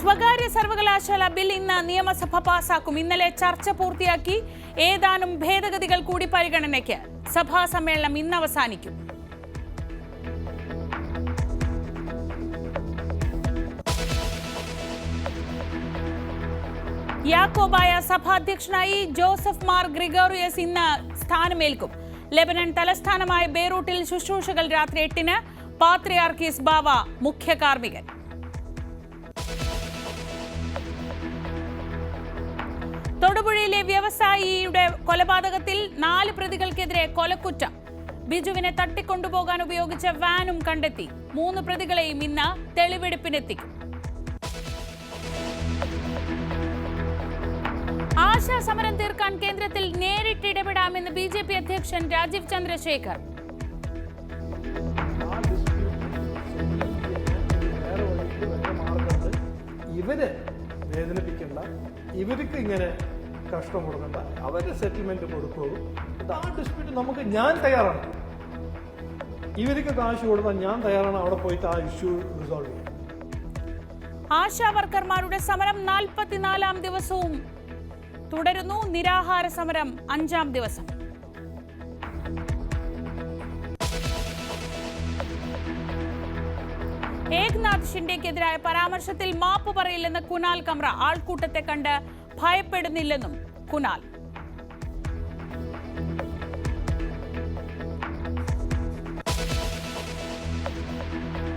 സ്വകാര്യ സർവകലാശാല ബിൽ ഇന്ന് നിയമസഭ പാസാക്കും. ഇന്നലെ ചർച്ച പൂർത്തിയാക്കി ഏതാനും ഭേദഗതികൾ കൂടി പരിഗണനയ്ക്ക് സഭാ സമ്മേളനം ഇന്ന് അവസാനിക്കും. യാക്കോബായ സഭാധ്യക്ഷനായി ജോസഫ് മാർ ഗ്രിഗോറിയസ് ഇന്ന് സ്ഥാനമേൽക്കും. ലെബനൻ തലസ്ഥാനമായ ബെയ്റൂട്ടിൽ ശുശ്രൂഷകൾ രാത്രി എട്ടിന് പാത്രിയാർക്കീസ് ബാവ മുഖ്യ കാർമ്മികൻ വ്യവസായിയുടെ കൊലപാതകത്തിൽ നാല് പ്രതികൾക്കെതിരെ കൊലക്കുറ്റം. ബിജുവിനെ തട്ടിക്കൊണ്ടുപോകാൻ ഉപയോഗിച്ച വാനും കണ്ടെത്തി. മൂന്ന് പ്രതികളെയും ഇന്ന് തെളിവെടുപ്പിനെത്തിക്കും ആശാ സമരം തീർക്കാൻ കേന്ദ്രത്തിൽ നേരിട്ട് ഇടപെടാമെന്ന് ബി ജെ പി അധ്യക്ഷൻ രാജീവ് ചന്ദ്രശേഖർ. ഇവർ വേദനിപ്പിക്കണ്ട. ഇവർക്ക് ഇങ്ങനെ കഷ്ടം കൊടുക്കണ്ട അവർ സെറ്റിൽമെന്റ് കൊടുക്കുള്ളൂ. ആ ഡിസ്പ്യൂട്ട് നമുക്ക് ഞാൻ തയ്യാറാണ്. ഇവർക്ക് കാശ് കൊടുത്താൽ ഞാൻ തയ്യാറാണ് അവിടെ പോയിട്ട് ആ ഇഷ്യൂ റിസോൾവ് ചെയ്യും ആശാ വർക്കർമാരുടെ സമരം നാൽപ്പത്തിനാലാം ദിവസവും തുടരുന്നു. നിരാഹാര സമരം അഞ്ചാം ദിവസം. ഏക്നാഥ് ഷിൻഡെക്കെതിരായ പരാമർശത്തിൽ മാപ്പ് പറയില്ലെന്ന് കുനാൽ കമ്ര. ആൾക്കൂട്ടത്തെ കണ്ട് ഭയപ്പെടുന്നില്ലെന്നും കുനാൽ